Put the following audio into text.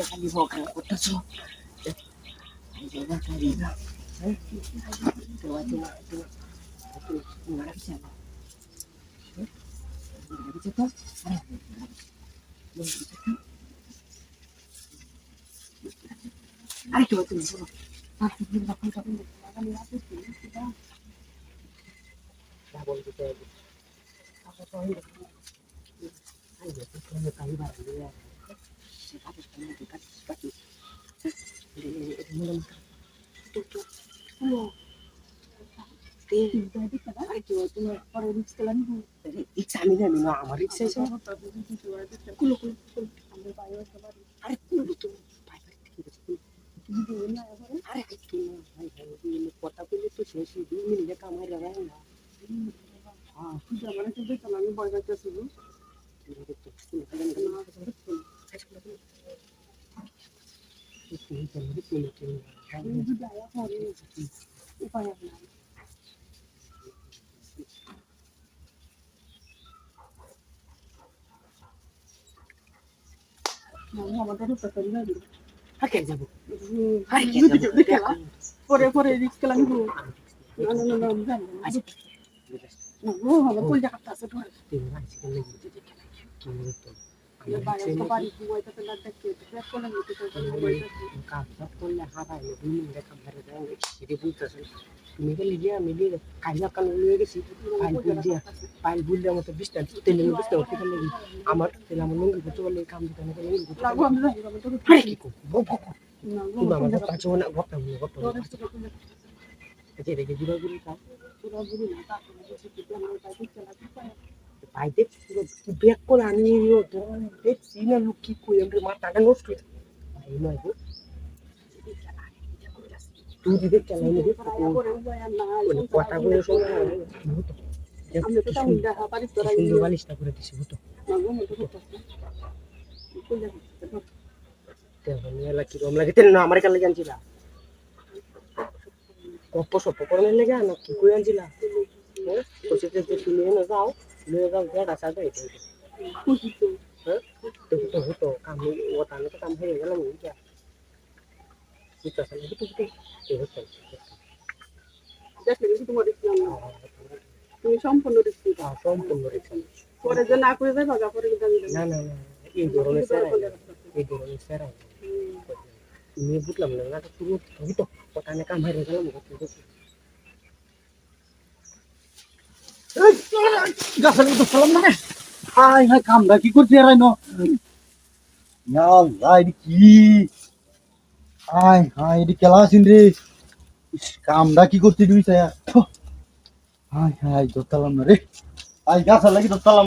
এটা খালি ভোগ করতেছো এই জায়গা খালি না হ্যাঁ তোমার তোমার আছে তো আরে তোমার তুমি আর ada kulo tuh payo kita tuh আরে একটু না হ্যাঁ আমি বয় যাচ্ছি উপায় কই জায়গা আছে তো তুমি গেলে গিয়ে আমি দিয়ে কাইলা কাল নিয়ে গেছি। পাইল বুল দিয়া পাইল বুল দেওয়ার মতো বিশটা তেলে বিশটা উঠতে পারলে আমার তেলে আমার লুঙ্গি করতে পারলে কাম দিতে আমি লুঙ্গি করতে আরে কি করব? বক বক না গপ্পা চো গপ্পা বলো গপ্পা বলো। এতে রেখে দিবা গুলি কা পুরো বুড়ি না তা পুরো ব্যাক করে আনি তো দেখছি না লোক কি কই আমরা মাথাটা নষ্ট হয়ে ভাই নয় গো তুই দিদি চালাই নিবি করে মানে কথাগুলো শোনা হতো সুন্দর বালিশটা করে দিছি হতো না গো মতো করতে কই যাবে তেমন এলা কি রম লাগে না আমার কালে জানছিলা গপ্প সপ্প করে লেগে না কি কই আনছিলা তুমি না যাও লয়ে যাও জায়গা সাথে এটা খুশি তো হ্যাঁ তো তো হতো কাম ও তাহলে তো কাম হয়ে গেল আমি যা বুঝতে পারছি হতো হতো এই হতো দেখলে কিন্তু তোমার তুমি সম্পূর্ণ রিস্ক সম্পূর্ণ রেখে পরে যে না করে যাবে পরে কিন্তু আমি না না না এই ধরনের স্যার এই ধরনের স্যার আমি বুঝলাম না না পুরো হতো ওখানে কাম হয়ে গেল গাছের মতো ফেলাম না হাই হাই কামটা কি করছি আর ন এটি কি? হাই হাই এটি কেলা আছেন রে? কামটা কি না রে। হাই গাছ লাগে ধরতালাম